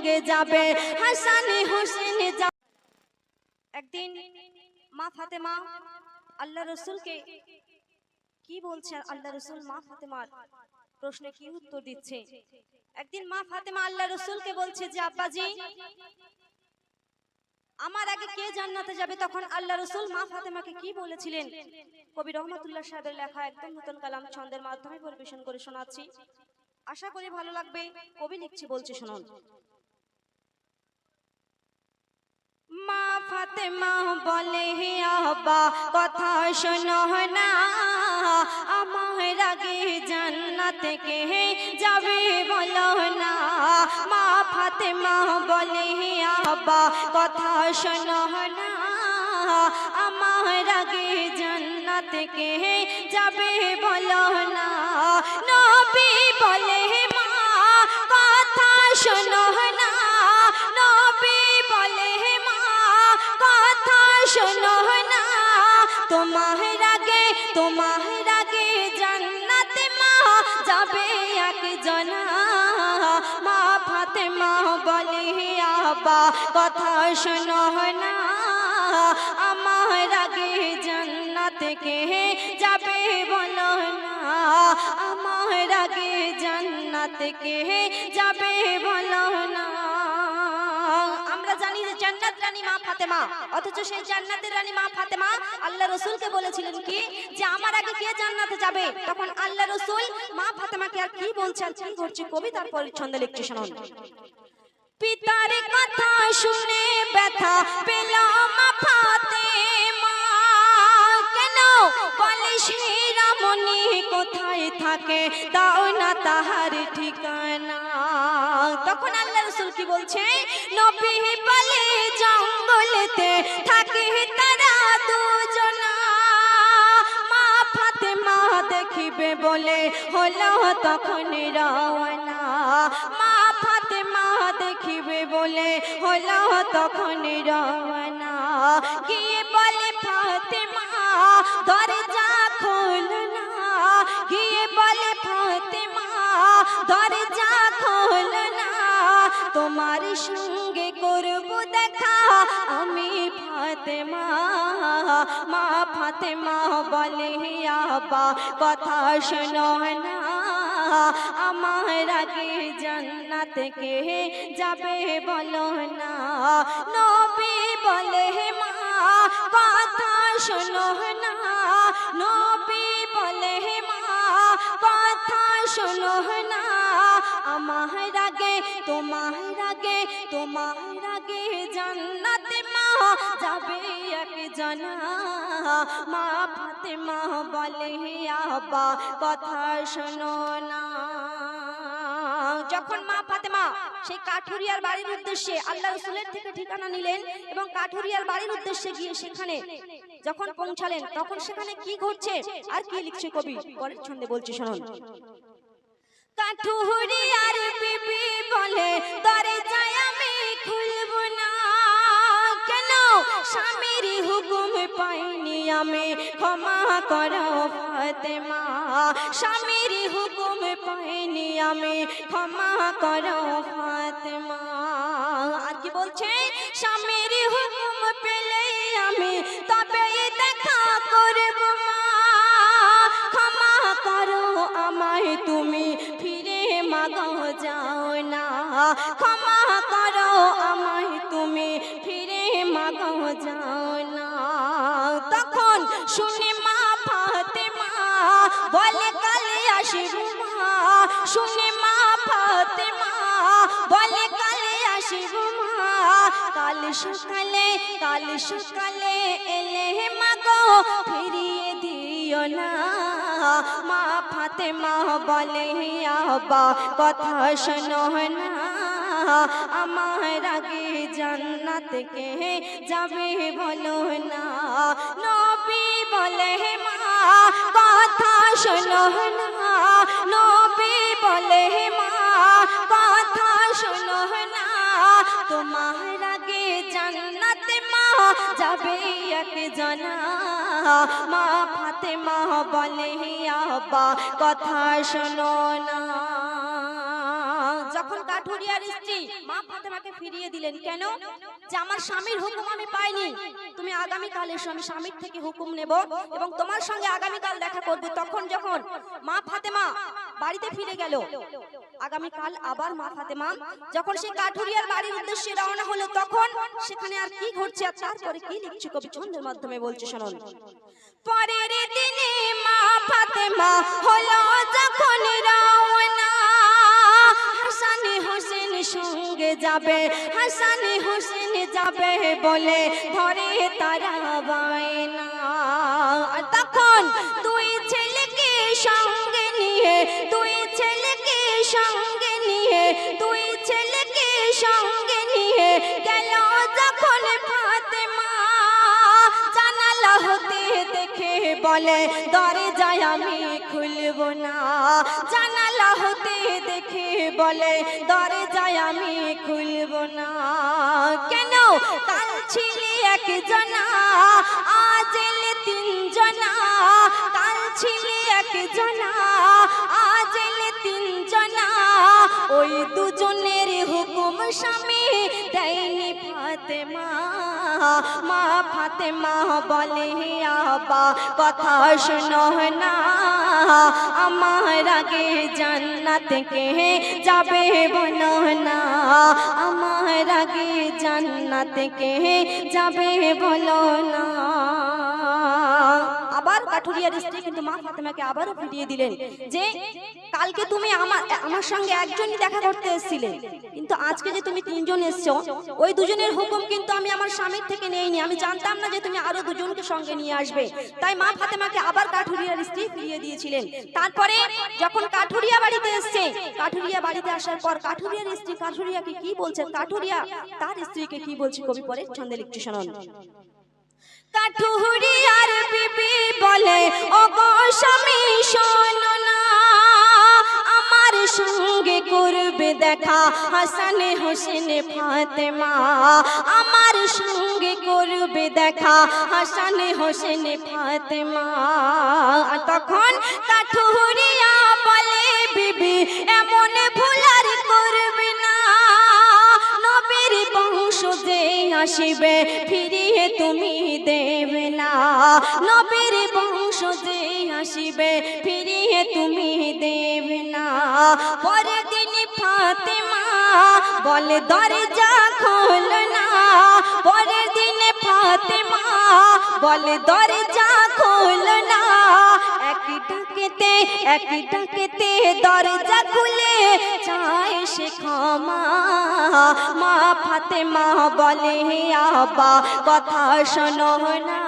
সঙ্গে যাবে। হাসান হোসেন একদিন মা ফাতেমা আল্লাহ রসুলকে কি বলছে? আল্লাহ রসুল মা ফাতেমার প্রশ্নে কি উত্তর দিচ্ছে? একদিন মা ফাতেমা আল্লাহ রসুলকে বলছে যে, আব্বাজি, আমার আগে কে জান্নাতে যাবে? তখন আল্লাহ রসুল মা ফাতেমাকে কি বলেছিলেন? কবি রহমতুল্লাহ সাহেবের লেখা একদম নতুন কালাম ছন্দের মাধ্যমে পরিবেশন করে শোনাচ্ছি। আশা করি ভালো লাগবে। কবি লিখছি বলছে, শুনুন। মা ফাতেমা বলে, হে আব্বা, কথা শোনো না। আমার আগে জান্নাতে কে যাবে বলো না। মা ফাতেমা বলে, হে আব্বা, কথা শোনো না। আমার আগে জান্নাতে কে যাবে বলো না। নবী বলে মা, কথা শোনো শোনো না, তোমার আগে তোমার আগে জান্নাতে মা যাবে এক জনা মা ফাতেমা বলে আবা কথা শোনো না, আমার আগে জান্নাতে কে যাবে বলো না, আমার আগে জান্নাতে কে যাবে বলো না। জান্নাত রানী মা ফাতেমা। অথচ সেই জান্নাতের রানী মা ফাতেমা আল্লাহ রসুলকে বলেছিলেন কি? যে আমার আগে কে জান্নাতে যাবে? তখন আল্লাহ রসুল মা ফাতেমাকে আর কি বলছে আর কি করছে? কবি তার পরিচ্ছন্দে লিখছে, শুনুন। পিতার কথা শুনে ব্যথা পেল মা ফাতেমা। কেন? বলে সেই রামনি কোথায় থাকে? দাও না তাহার ঠিকানা। তখন আল্লাহ রসুল কি বলছে? জঙ্গলেতে থাকে তারা দুজনা। মা ফাতেমা দেখিবে বলে হলো তখন রওনা। মা ফাতেমা দেখিবে বলে হলো তখন রওনা। গিয়ে বলে ফাতে ফাতেমা, দরজা খোল না। গিয়ে বলে ফাতে ফাতেমা, দরজা খোল না। তোমার সঙ্গে দেখা আমি ফাতেমা মা ফাতেমা বলে আবা কথা শোনো না আমার আগে কে যাবে বলো না নবী বলে মা কথা শোনো না নবী বলে মা কথা শোনো না আমার আগে তোমার আগে তোমার আগে জান্নাতে মা যাবে এক জানা। মা ফাতেমা বলে আবা কথা শোনো না। যখন মা ফাতেমা সেই কাঠুরিয়ার বাড়ির উদ্দেশ্যে আল্লাহ রসুলের থেকে ঠিকানা নিলেন এবং কাঠুরিয়ার বাড়ির উদ্দেশ্যে গিয়ে সেখানে যখন পৌঁছালেন, তখন সেখানে কি ঘটছে আর কি লিখছে কবি? পরের ছন্দে বলছি, শুনুন। স্বামীর হুকুম পাইনি আমি। করো ফাতেমা। স্বামীর হুকুম পাইনি আমি। করো ফাতেমা। আর কি বলছে? স্বামীর হুকুম ক্ষমা করো আমায়, তুমি ফিরে মাগো, যাও না। তখন শুনে মা ফাতেমা বলে, কালে আসিব মা। শুনে মা ফাতেমা বলে, কালে আসিব মা। কাল সকালে কাল সকালে এলে মাগো, ফিরিয়ে দিও না। মা ফাতেমা বলে আবা কথা শোনো না। আমার আগে জান্নাত কে যাবে বলো না? নবী বলে মা, কথা শোনো না। নবী বলে মা, কথা শোনো না। তোমার আগে জান্নাতে মা যাবে এক জানা মা ফাতেমা বলে আবা কথা শোনো না। যখন কাঠুরিয়ার স্ত্রী মা ফাতেমাকে ফিরিয়ে দিলেন, কেন? যে আমার স্বামীর হুকুম আমি পাইনি। তুমি আগামীকাল এসো, আমি স্বামীর থেকে হুকুম নেব এবং তোমার সঙ্গে আগামীকাল দেখা করবে। তখন যখন মা ফাতেমা বাড়িতে ফিরে গেল, আগামীকাল আবার মা ফাতেমা, যখন সে কাঠুরিয়ার বাড়ির উদ্দেশ্যে রওনা হলো, তখন সেখানে আর কি ঘটছে আর তারপরে কি লিখছে কবি ছন্দের মাধ্যমে বলছে শুনুন। পরের দিনে মা ফাতেমা হলো যখন রওনা সঙ্গে যাবে, হাসানে হোসেন যাবে বলে ধরে তারা বায়না। তখন দুই ছেলেকে সঙ্গে নিয়ে, দুই ছেলেকে সঙ্গে নিয়ে, দুই ছেলেকে সঙ্গে নিয়ে গেল যখন ফাতেমা। দেখে বলে, দরজায় আমি খুলব না। জানালা হতে দেখে বলে দরজায় আমি খুলব না। কেন? কাল ছিলি একজনা আজ এলে তিনজনা কাল ছিলি একজনা আজ এলে তিনজনা ওই দুজনের হুকুম স্বামী দেয়নি ফাতেমা। মা ফাতেমা বলে আবা কথা শোনো না। আমার আগে জান্নাত কে যাবে বলো না। আমার আগে জান্নাত কে যাবে বলো না। কাঠুরিয়ার স্ত্রী কিন্তু মা ফাতেমাকে আবারও ফিরিয়ে দিলেন যে কালকে তুমি আমার আমার সঙ্গে একজনই দেখা করতে এসেছিলে। কিন্তু আজকে যে তুমি তিনজন এসছো, ওই দুজনের হুকুম কিন্তু আমি আমার স্বামীর থেকে নেইনি। আমি জানতাম না যে তুমি আরও দুজনকে সঙ্গে নিয়ে আসবে। তাই মা ফাতেমাকে আবার কাঠুরিয়ার স্ত্রী ফিরিয়ে দিয়েছিলেন। তারপরে যখন কাঠুরিয়া বাড়িতে এসছে, কাঠুরিয়া বাড়িতে আসার পর কাঠুরিয়ার স্ত্রী কাঠুরিয়াকে কি বলছে? কাঠুরিয়া তার স্ত্রীকে কি বলছে? কবি পরে ছন্দে লিখছে শুনুন কাঠুরিয়ার বিবি বলে না। আমার দেখা হাসানে হোসেনে ফাতেমা। আমার সঙ্গে করবে দেখা হাসানে হোসেনে ফাতেমা। তখন কাঠুরিয়া বলে, বিবি, এমন যে আসিবে, ফিরিয়ে তুমি দেবে না। নবীর বংশ যে আসিবে, ফিরিয়ে তুমি দেবে না। পরের দিন ফাতেমা বলে, দরজা খোল না। পরের দিন ফাতেমা বলে, দরজা খোল না। এক ডাকেতে এক ডাকেতে দরজা খুলে চায় সে ক্ষমা। মা ফাতে মা বলে আবা কথা শোনো না।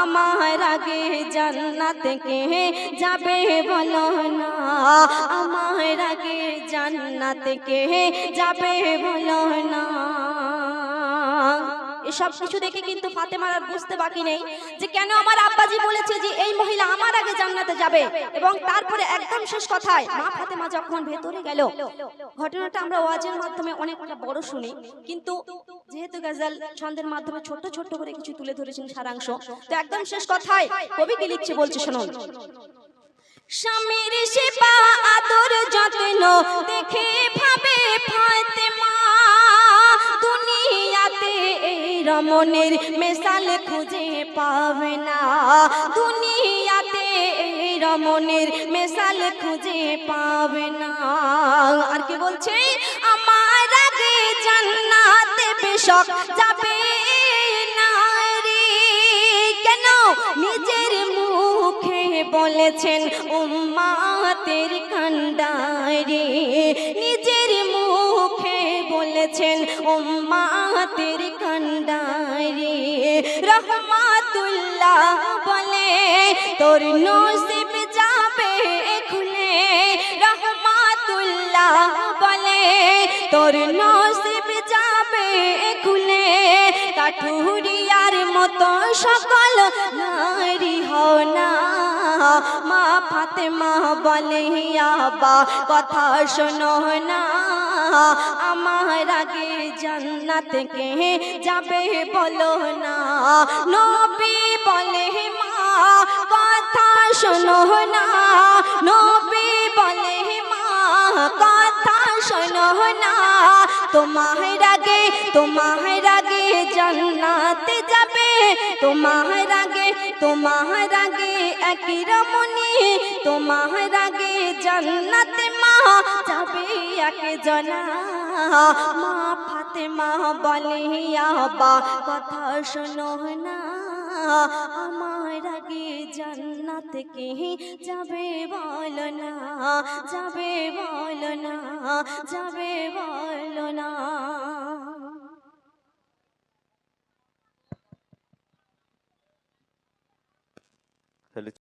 আমার আগে জান্নাত কে যাবে বলো না। আমার আগে জান্নাত কে যাবে বলো না। এসব কিছু দেখে কিন্তু ফাতেমার আর বুঝতে বাকি নেই যে কেন আমার আব্বাজি বলেছে যে এই মহিলা আমার আগে জান্নাতে যাবে এবং তারপরে একদম শেষ কথায় মা ফাতেমা যখন ভেতরে গেল, ঘটনাটা আমরা ওয়াজের মাধ্যমে অনেকটা বড় শুনি। কিন্তু যেহেতু গাজাল ছন্দের মাধ্যমে ছোট ছোট করে কিছু তুলে ধরেছেন সারাংশ, তো একদম শেষ কথায় কবি কি লিখছে বলছে শুনুন। স্বামীর সেবা আদর যত্ন দেখে রমণের মেশাল খুঁজে পাবে না। দুনিয়াতে এই রমণের মেশাল খুঁজে পাবে না। আর কি বলছে? আমার আগে জান্নাতে বেশক যাবে কেন? নিজের মুখে বলেছেন, উম্মাতের কান্ডারে মুখে বলেছেন উম্মাতের কান্ডারি। রহমাতুল্লাহ বলে তোর নসিব যাবে খুলে রহমাতুল্লাহ বলে তোর নসিব কাঠুরিয়ার মতো সকল নারী হও না। মা ফাতেমা বলে আবা কথা শোনো না। আমার আগে জান্নাত কে যাবে বলো না। নবী বলে, মা, কথা শোনো না। নবী বলে, মা, কথা শোনো না। তোমার আগে, তোমার জান্নাতে যাবে। তোমার আগে তোমার আগে একই রমণী, তোমার আগে জান্নাতে মা যাবে এক জনা। মা ফাতেমা বলে আবা কথা শোনো না। আমার আগে জান্নাত কে যাবে বলো না, যাবে বলো না, যাবে